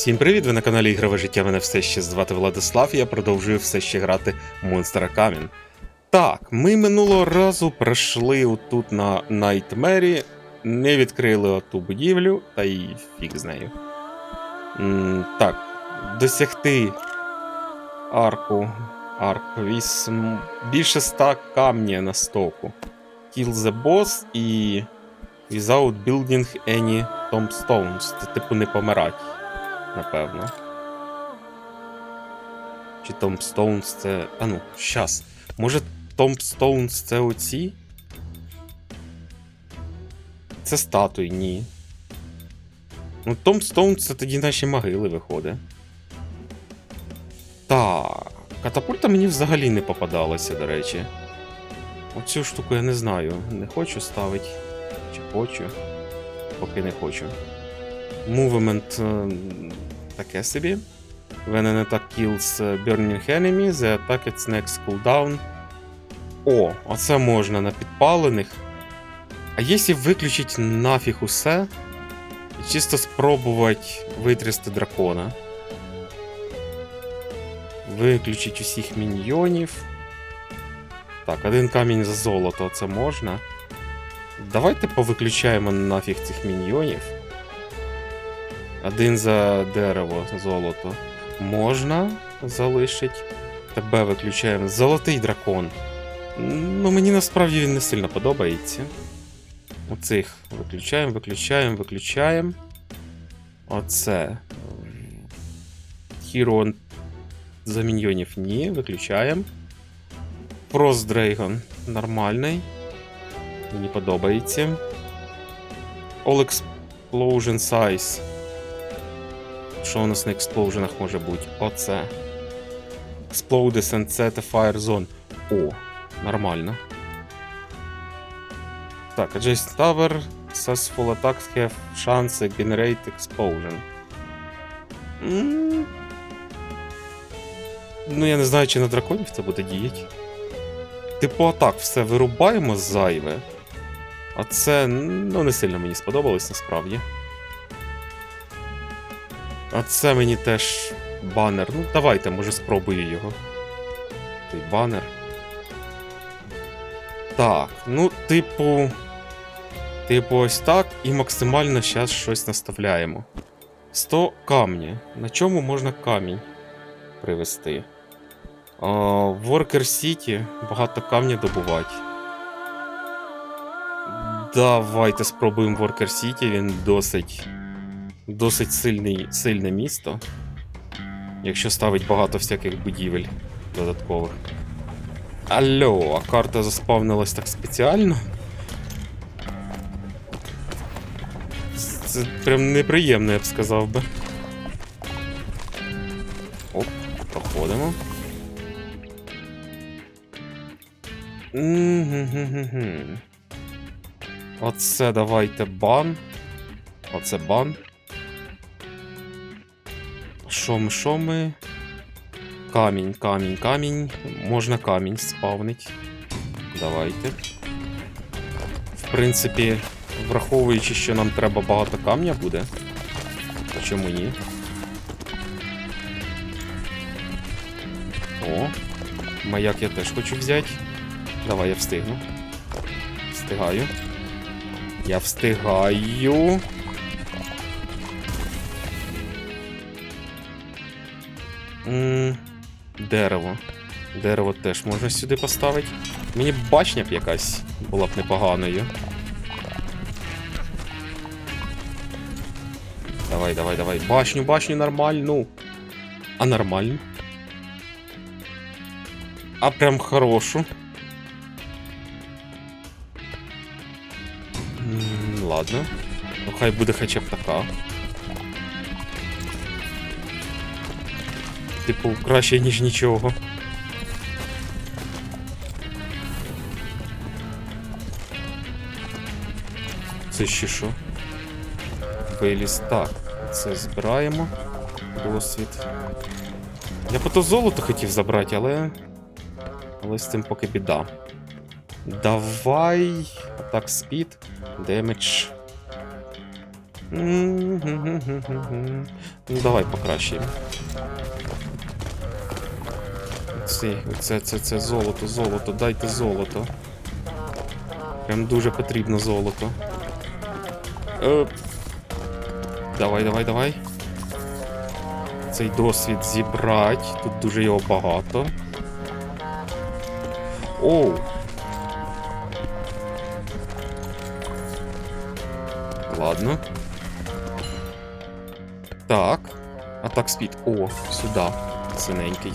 Всім привіт! Ви на каналі Ігрове життя. Мене все ще звати Владислав, я продовжую все ще грати Монстра Камін. Так, ми минулого разу пройшли отут на Найтмері, не відкрили оту будівлю, та й фіг з нею. Так, досягти арку. Арк 8. Більше ста камня на стоку. Kill the boss і. Without building any tombstones. Це типу не помирать напевно. Чи Tombstones це. А ну, щас. Може Tombstones це оці? Це статуї, ні. Ну, Tombstones це тоді наші могили виходить. Так. Катапульта мені взагалі не попадалася, до речі. Оцю штуку я не знаю. Не хочу ставити. Чи хочу. Поки не хочу. Movement е, таке собі. When attack kills burning enemy, the attack its next cooldown. О, оце можна на підпалених. А якщо виключити нафіг усе і чисто спробувати витрясти дракона. Виключити усіх міньйонів. Так, один камінь за золото, це можна. Давайте повиключаємо нафіг цих міньйонів. Один за дерево золото. Можна залишить. Тебе виключаємо. Золотий дракон. Ну, мені насправді він не сильно подобається. Оцих виключаємо, виключаємо, виключаємо. Оце. Хірон за міньйонів ні, виключаємо. Фрост Дрейгон нормальний. Мені подобається. All Explosion Size. Що у нас на експлоуженах може бути? Оце. Explode and set a fire zone. О, нормально. Так, Adjacent Tower. Successful attacks have chance generate explosion. М, Ну, я не знаю, чи на драконів це буде діяти. Типу, атак, все вирубаємо зайве. А це ну, не сильно мені сподобалось насправді. А це мені теж банер. Ну, давайте, може, спробую його. Той банер. Так, ну, типу. Типу, ось так. І максимально зараз щось наставляємо. 100 камні. На чому можна камінь привезти? А, в Worker City багато камня добувати. Давайте спробуємо Worker City, він досить досить сильний, сильне місто. Якщо ставить багато всяких будівель додаткових. Алло, а карта заспавнилась так спеціально? Це прям неприємно, я б сказав би. Оп, проходимо. Оце давайте бан. Оце бан. Що ми, що ми? Камінь, камінь, камінь. Можна камінь спавнить. Давайте. В принципі, враховуючи, що нам треба багато камня буде. То чому ні? О, маяк я теж хочу взяти. Давай, я встигну. Встигаю. Я встигаю. М, Дерево. Дерево теж можна сюди поставити. Мені б башня б якась була б непоганою. Давай, давай, давай. Башню, башню нормальну. А нормально. А прям хорошу. М, Ладно. Ну хай буде хоча б така. Типу, краще, ніж нічого. Це ще що? Виліз. Так, це збираємо. Досвід. Я по то золото хотів забрати, але. Але з цим поки біда. Давай. Атак спід. Демедж. Ну, давай покращимо. Це, це, це, це золото, золото, дайте золото. Прям дуже потрібно золото. Е, давай, давай, давай. Цей досвід зібрать. Тут дуже його багато. Оу. Ладно. Так. Атак спід. О, сюди. Синенький.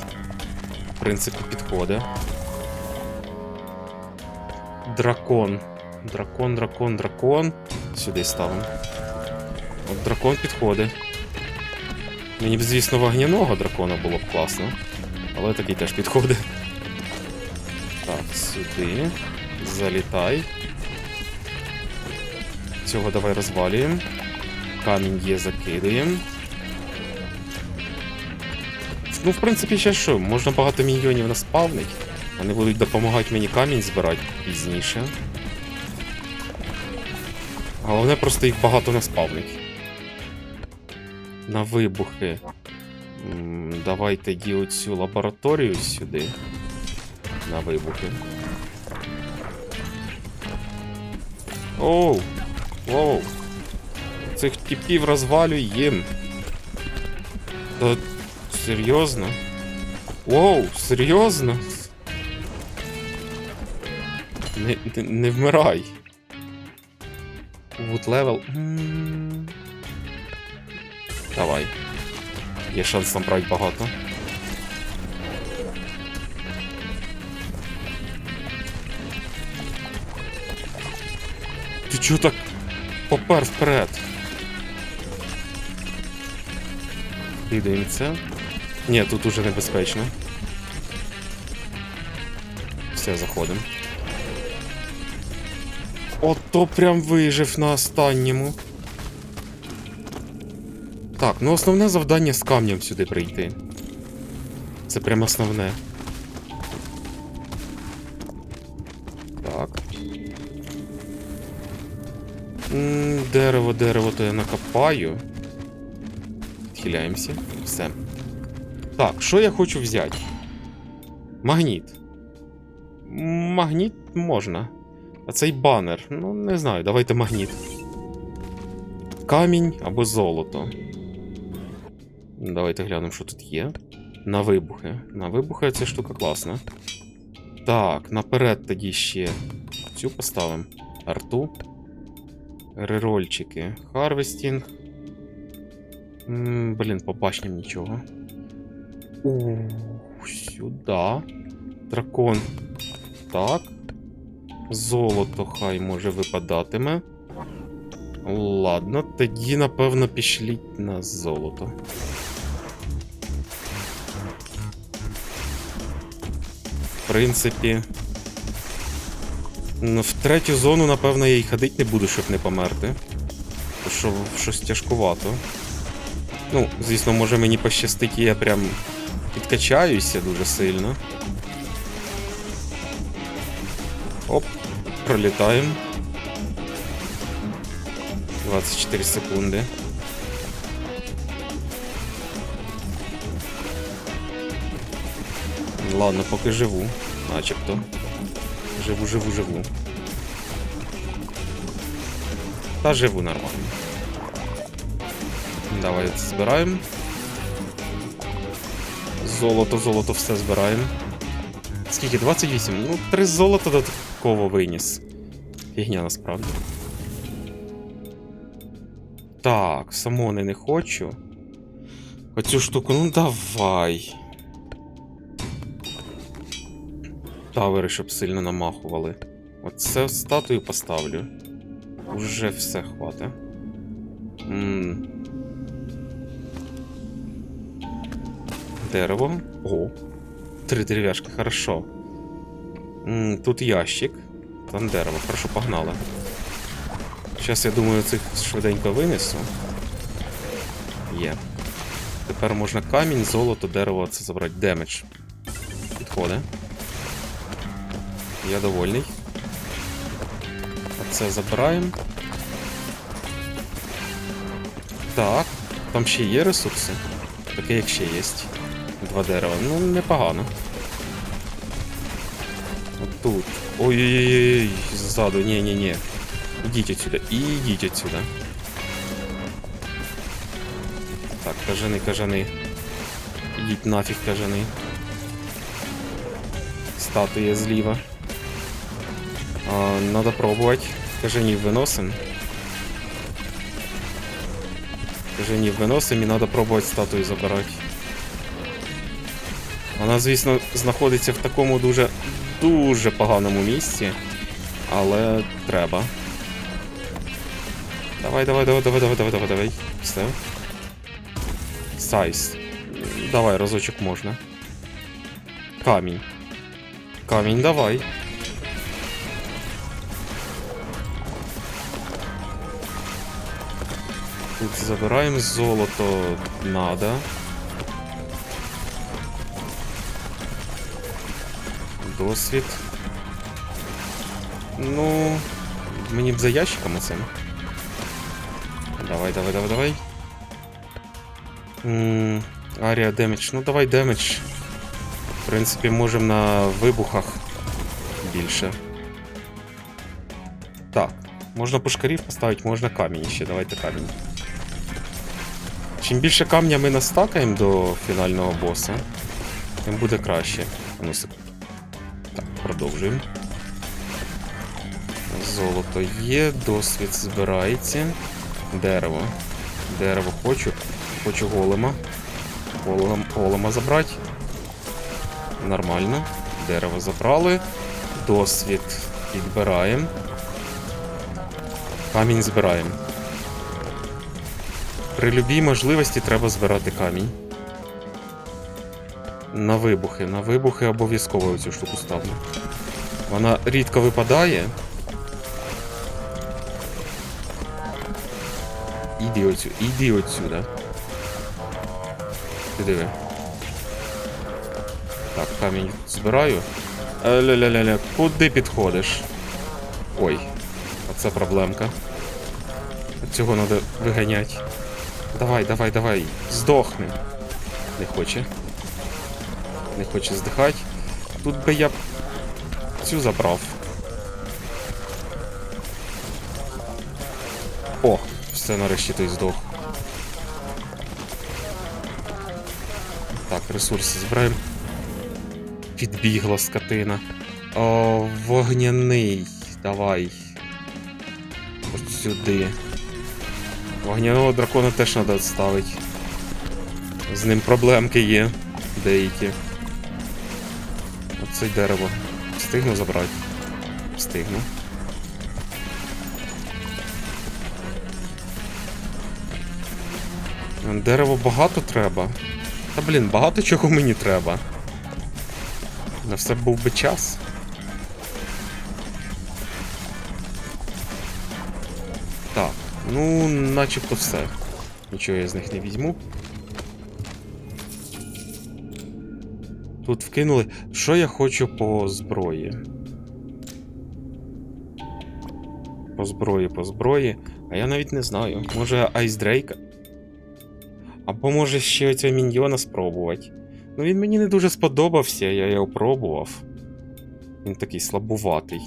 Принципі, підходить. Дракон. Дракон, дракон, дракон. Сюди ставимо. От дракон підходить. Мені б, звісно, вогняного дракона було б класно. Але такий теж підходить. Так, сюди. Залітай. Цього давай розвалюємо. Камінь є, закидуємо. Ну, в принципі, ще що, можна багато міньйонів наспавнить. Вони будуть допомагати мені камінь збирати пізніше. Головне просто їх багато наспавнить. На вибухи. М, Давай тоді оцю лабораторію сюди. На вибухи. Оу! Воу! Цих типів розвалюєм. Та серйозно? Воу, серйозно? Не, не, не вмирай. Wood level. Давай. Є шанс набрати багато. Ти чого так попер вперед? Кидаємо це. Ні, тут уже небезпечно. Все, заходимо. Ото прям вижив на останньому. Так, ну основне завдання з камнем сюди прийти. Це прям основне. Так. М, Дерево, дерево, то я накопаю. Відхиляємося. Все. Так, що я хочу взяти? Магніт. Магніт можна. А цей банер. Ну, не знаю, давайте магніт. Камінь або золото. Давайте глянемо, що тут є. На вибухи. На вибухи ця штука класна. Так, наперед тоді ще цю поставимо. Арту. Рерольчики. Харвестінг. Блін, по башням нічого. У, сюди. Дракон. Так. Золото хай може випадатиме. Ладно, тоді, напевно, пішліть на золото. В принципі. ну, В третю зону, напевно, я й ходити не буду, щоб не померти. Що щось тяжкувато. Ну, звісно, може мені пощастить, і я прям підкачаюся дуже сильно. Оп, пролітаємо. 24 секунди. Ладно, поки живу, начебто. Живу, живу, живу. Та живу нормально. Давай збираємо. Золото, золото все збираємо. Скільки? 28? Ну, 3 золота додатково виніс. Фігня насправді. Так, самони не хочу. Оцю штуку, ну давай. Тавери, щоб сильно намахували. Оце статую поставлю. Уже все хватить. Дерево. О. Три дерев'яшки, хорошо. Тут ящик. Там дерево. Хорошо, погнали. Зараз, я думаю, цих швиденько винесу. Є. Тепер можна камінь, золото, дерево це забрати. Демедж. Підходить. Я довольний. Оце забираємо. Так, там ще є ресурси. Таке як ще є. Два дерева. Ну, непогано. От тут. Ой-ой-ой, ззаду, ні-ні-ні. Ідіть отсюда, ідіть отсюда. Так, кажани, кажани. Ідіть нафіг, кажани. Статуя зліва. А, надо пробувати. Кажанів виносим. Кажанів виносим і треба пробувати статую забирати. Вона, звісно, знаходиться в такому дуже дуже поганому місці, але треба. Давай, давай, давай, давай, давай, давай, давай, давай. Все. Сайз. Давай, разочок можна. Камінь. Камінь, давай. Тут забираємо золото надо. Досвід. Ну. Мені б за ящиком оцим. Давай, давай, давай, давай. Арія демедж. Ну давай демедж. В принципі, можемо на вибухах більше. Так. Можна пушкарів поставити, можна камінь ще. Давайте камінь. Чим більше камня ми настакаємо до фінального боса, тим буде краще. Ну, продовжуємо. Золото є, досвід збирається. Дерево. Дерево хочу. Хочу голема. Голем, голема забрати. Нормально. Дерево забрали. Досвід підбираємо. Камінь збираємо. При любій можливості треба збирати камінь. На вибухи. На вибухи обов'язково цю штуку ставлю. Вона рідко випадає. Іди оцю, іди отсюда. Ти диви. Так, камінь збираю. Е, Ля-ля-ля-ля, куди підходиш? Ой, оце проблемка. Цього треба виганяти. Давай, давай, давай. Здохни. Не хоче. Не хоче здихати. Тут би я б цю забрав. О, все нарешті той здох. Так, ресурси збираємо. Підбігла скотина. О, вогняний. Давай. От сюди. Вогняного дракона теж треба відставити. З ним проблемки є. Деякі. Оце дерево. Встигну забрати. Встигну. Дерево багато треба. Та блін, багато чого мені треба. На все був би час. Так, ну, начебто все. Нічого я з них не візьму. Тут вкинули. Що я хочу по зброї? По зброї, по зброї. А я навіть не знаю. Може Айсдрейка? Або може ще оцього міньйона спробувати. Ну він мені не дуже сподобався, я його пробував. Він такий слабуватий.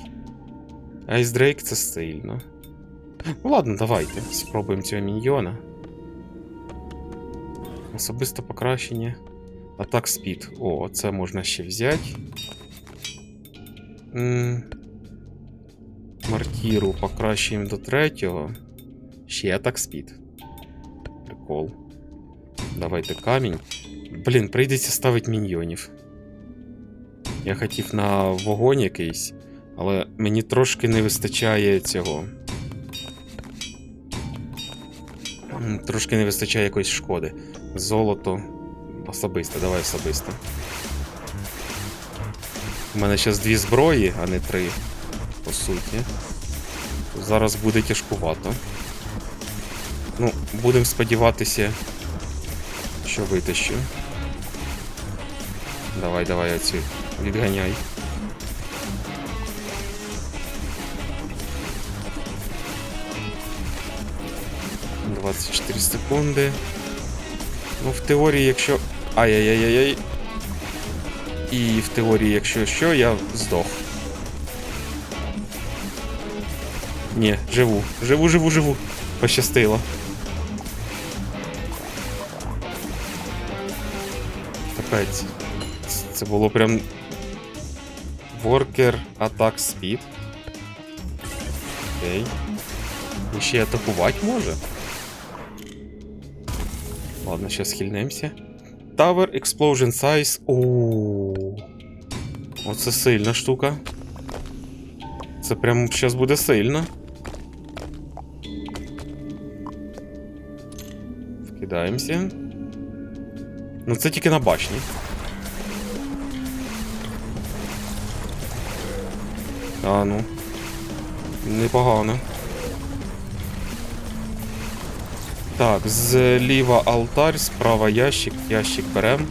Айсдрейк це сильно. Ну ладно, давайте. Спробуємо цього міньйона. Особисто покращення. Атак спід. О, це можна ще взяти. Мартіру покращуємо до третього. Ще атак спід. Прикол. Давайте камінь. Блін, прийдеться ставити міньйонів. Я хотів на вогонь якийсь, але мені трошки не вистачає цього. Трошки не вистачає якоїсь шкоди. Золото. Особисто, давай особисто. У мене зараз дві зброї, а не три. По суті. Зараз буде тяжкувато. Ну, будемо сподіватися, що витащу. Давай, давай оцю. Відганяй. 24 секунди. Ну, в теорії, якщо. Ай-яй-яй-яй. І в теорії, якщо що, я здох. Ні, живу. Живу, живу, живу. Пощастило. Капець. Це було прям. Worker Attack Speed. Окей. І ще атакувати може. Ладно, сейчас хильнемся. Tower Explosion Size. Ооо. Оце сильна штука. Це прям зараз буде сильно. Вкидаємося. Ну це тільки на башні. А ну. Непогано. Так, зліва алтарь, справа ящик, ящик берем.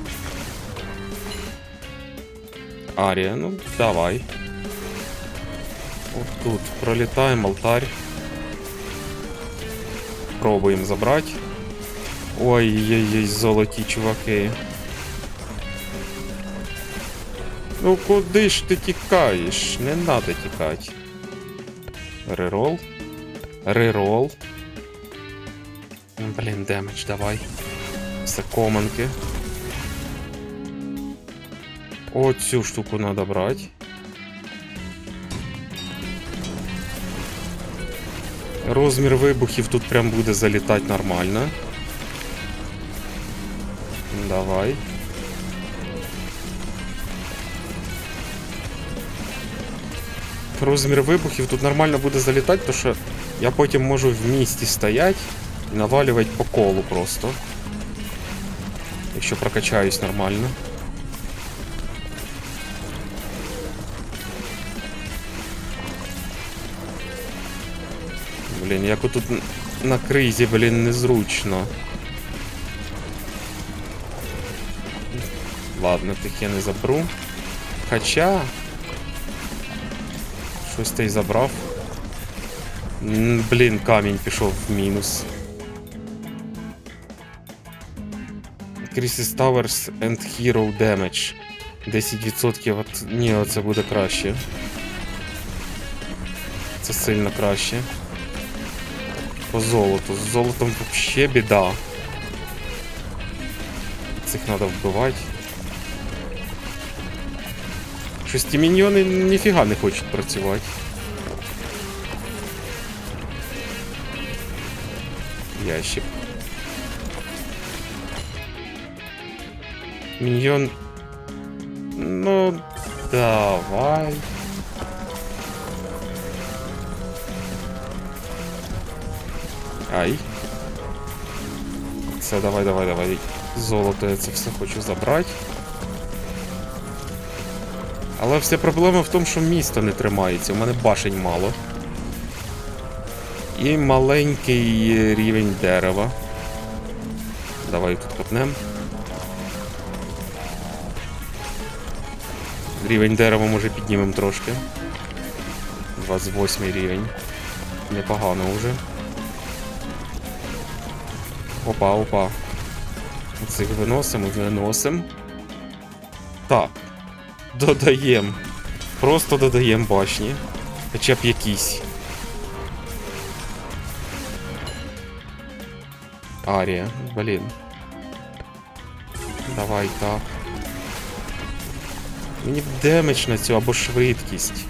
Арія, ну давай. От тут пролітаємо алтарь. Пробуємо забрати. Ой-ой-ой, золоті чуваки. Ну куди ж ти тікаєш? Не надо тікати. Рерол. Рерол. Блін, демедж, давай. Все команки. Оцю штуку надо брати. Розмір вибухів тут прям буде залітати нормально. Давай. Розмір вибухів тут нормально буде залітати, тому що я потім можу в місті стояти і навалювати по колу просто. Якщо прокачаюсь нормально. Блін, як отут на кризі, блін, незручно. Ладно, тих я не заберу. Хоча. Щось ти й забрав. Блін, камінь пішов в мінус. Crisis Towers and Hero Damage. 10% от... Ні, оце буде краще. Це сильно краще. По золоту. З золотом вообще біда. Цих треба вбивати. Щось ті міньйони ніфіга не хочуть працювати. Ящик. Міньйон. Ну, давай. Ай. Це давай, давай, давай. Золото я це все хочу забрати. Але вся проблема в тому, що місто не тримається. У мене башень мало. І маленький рівень дерева. Давай тут копнем. Рівень дерева може піднімемо трошки. 28 рівень. Непогано вже. Опа, опа. Цих виносимо, виносимо. Так. Додаємо. Просто додаємо башні. Хоча б якісь. Арія, блін. Давай так. Демедж на цю або швидкість.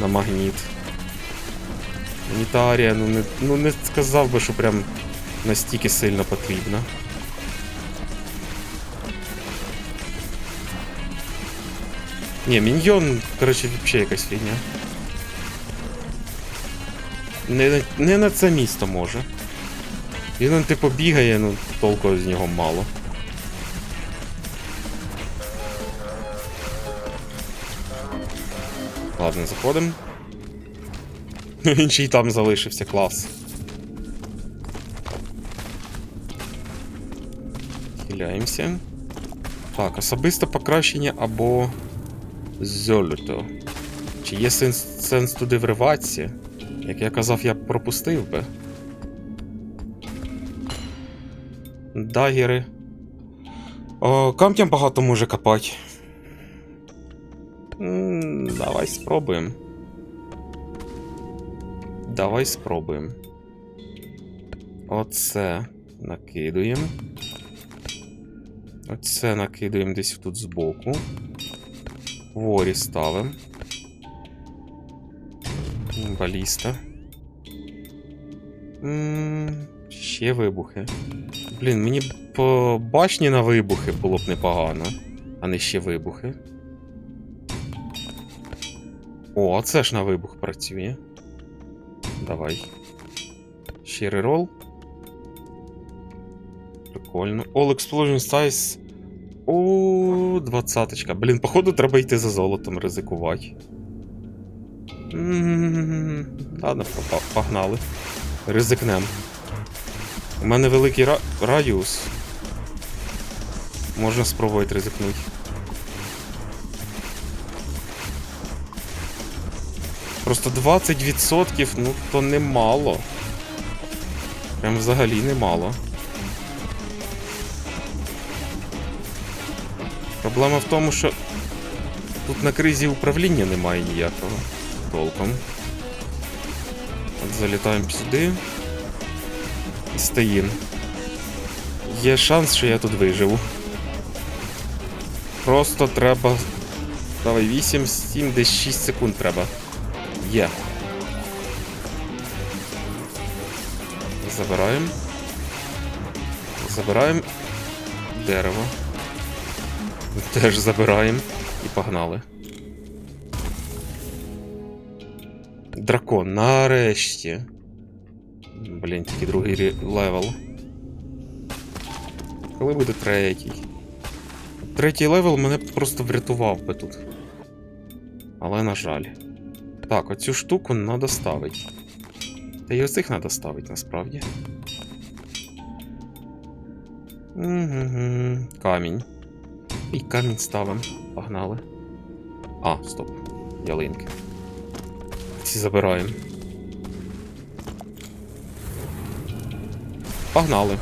На магніт. Мені ну не, ну не сказав би, що прям настільки сильно потрібна. Ні, міньйон, коротше, взагалі якась фігня. Не, не на це місто може. Він типу бігає, ну толку з нього мало. Ладно, заходимо. Він ще й там залишився клас. Хиляємося. Так, особисте покращення або золото. Чи є сенс, сенс туди вриватися? Як я казав, я пропустив би. Дагери. Камтям багато може копати. Давай спробуємо. Давай спробуємо. Оце накидуємо. Оце накидуємо десь тут збоку. Ворі ставимо. Баліста. Ще вибухи. Блін, мені по башні на вибухи було б непогано, а не ще вибухи. О, це ж на вибух працює. Давай. Ще рерол. Прикольно. All Explosion Size. О, двадцяточка. Блін, походу, треба йти за золотом ризикувати. Ладно, погнали. Ризикнем. У мене великий ра- радіус. Можна спробувати ризикнути. Просто 20%, ну то немало. Прям взагалі немало. Проблема в тому, що тут на кризі управління немає ніякого толком. От залітаємо сюди. І стоїм. Є шанс, що я тут виживу. Просто треба. Давай 8, 7, десь 6 секунд треба. Є. Забираємо. Забираємо дерево. Теж забираємо і погнали. Дракон, нарешті. Блін, тільки другий левел. Коли буде третій? Третій левел мене просто врятував би тут. Але на жаль. Так, оцю штуку треба ставити. Та й оцих треба ставити насправді. Угу. Камінь. І камінь ставимо. Погнали. А, стоп. Ялинки. Ці забираємо. Погнали.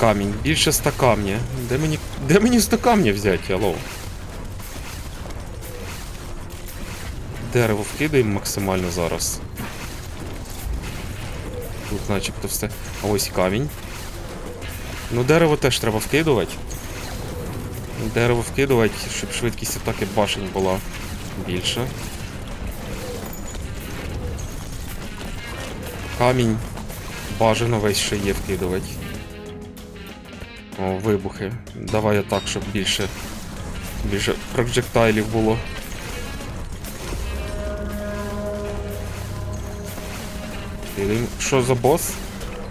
Камінь. Більше ста камня. Де мені. Де мені ста камня взяти, алло? Дерево вкидаємо максимально зараз. Тут начебто все. А ось камінь. Ну, дерево теж треба вкидувати. Дерево вкидувати, щоб швидкість атаки башень була більша. Камінь бажано весь ще є вкидувати. О, вибухи. Давай отак, щоб більше. Більше проджектайлів було. Кидаємо. Що за бос?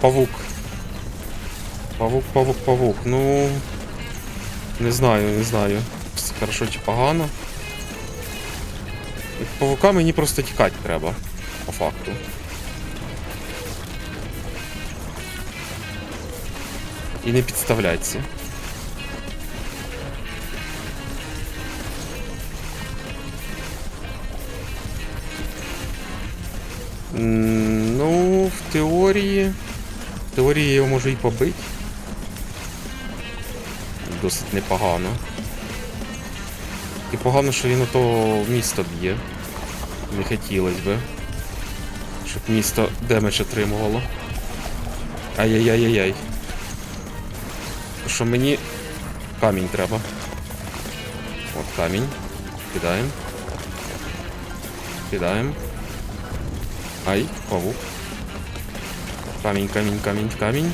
Павук. Павук, павук, павук. Ну. Не знаю, не знаю. Хорошо чи погано. Павука мені просто тікати треба. По факту. І не підставляться. М, Ну, в теорії. В теорії його можу і побити. Досить непогано. І погано, що він ото місто б'є. Не хотілося би. Щоб місто демедж отримувало. Ай-яй-яй-яй-яй. Що мені камінь треба. От камінь. Кидаємо. Кидаємо. Ай, павук. Камінь, камінь, камінь, камінь.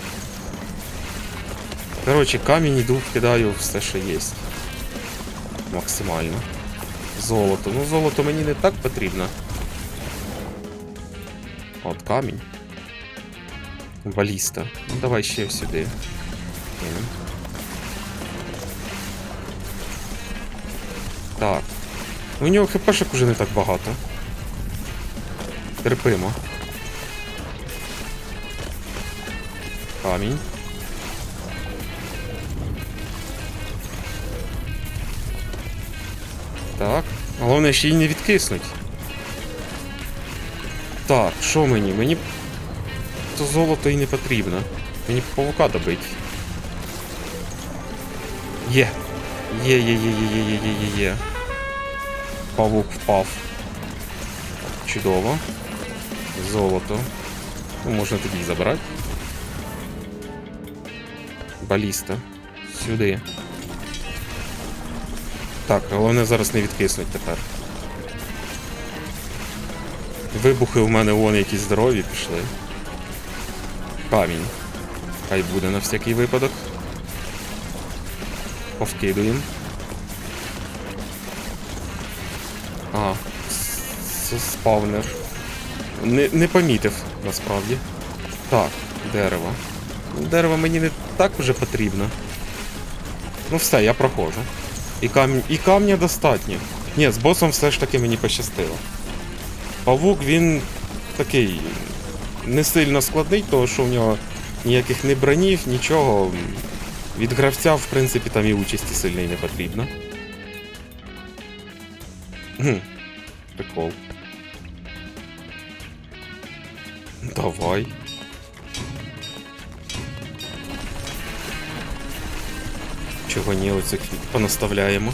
Коротше, камінь іду, кидаю все, що є. Максимально. Золото. Ну, золото мені не так потрібно. От камінь. Баліста. Ну давай ще сюди. Кинем. Так. У нього хпшок уже не так багато. Терпимо. Камінь. Так. Головне ще й не відкиснуть. Так, що мені? Мені. то золото і не потрібно. Мені павука добить. Є. Є, є, є, є, є, є, є, є, є. Павук впав. Чудово. Золото. Ну, можна тоді забрати. Баліста. Сюди. Так, головне зараз не відкиснуть тепер. Вибухи у мене вон якісь здорові пішли. Камінь. Хай буде на всякий випадок. Повкидуємо. А, це спавнер. Не, не помітив, насправді. Так, дерево. Дерево мені не так вже потрібно. Ну все, я проходжу. І, кам... і камня достатньо. Ні, з босом все ж таки мені пощастило. Павук він такий не сильно складний, тому що в нього ніяких не бронів, нічого. Від гравця, в принципі, там і участі сильної не потрібно. Хм, Прикол. Давай. Чого оцих понаставляємо.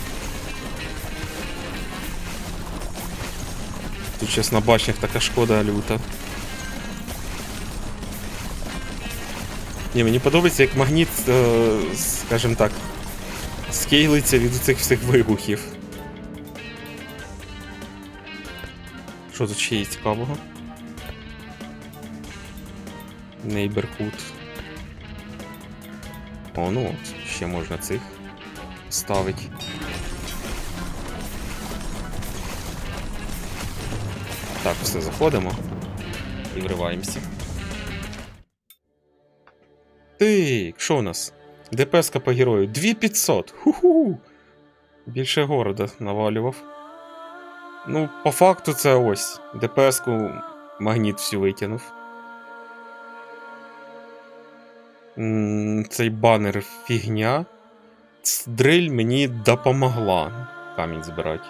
Тут щас на башнях така шкода люта. Ні, мені подобається, як магніт, е, скажімо так, скейлиться від цих всіх вибухів. Що тут ще є цікавого? Neighborhood. О, ну от, ще можна цих ставити. Так, все, заходимо і вриваємося. Ти, що у нас? ДПСка по герою. 2500. Ху-ху. Більше города навалював. Ну, по факту це ось. ДПСку магніт всю витягнув. Цей банер фігня. Дриль мені допомогла камінь збирати.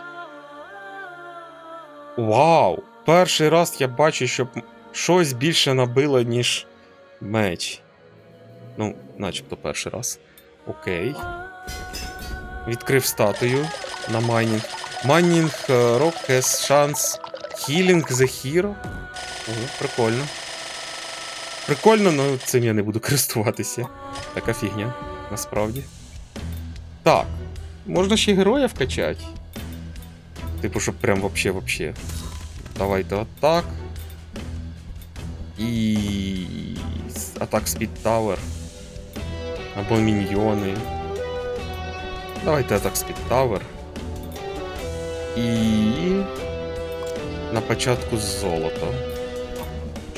Вау! Перший раз я бачу, щоб щось більше набило, ніж меч. Ну, начебто перший раз. Окей. Відкрив статую на майнінг. Майнінг е, Rock has chance Healing the Hero. Ого, прикольно. Прикольно, але цим я не буду користуватися. Така фігня, насправді. Так. Можна ще героя вкачати. Типу, щоб прям вообще вообще. Давайте атак. І. Атак Speed Tower. Або міньйони. Давайте атак Speed Tower. І. На початку золото.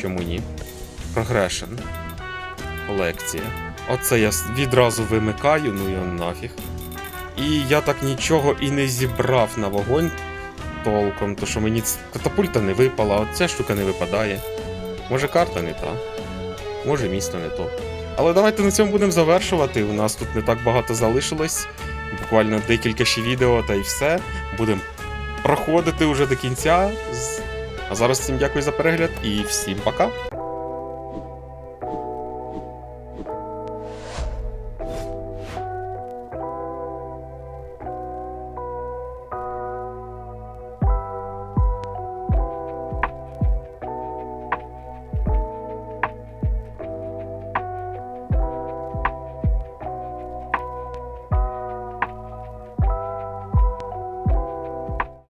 Чому ні? Progression. Колекція. Оце я відразу вимикаю, ну його нафіг. І я так нічого і не зібрав на вогонь толком, то що мені катапульта не випала, от ця штука не випадає. Може карта не та, може місто не то. Але давайте на цьому будемо завершувати. У нас тут не так багато залишилось. Буквально декілька ще відео та й все. Будемо проходити вже до кінця. А зараз всім дякую за перегляд і всім пока!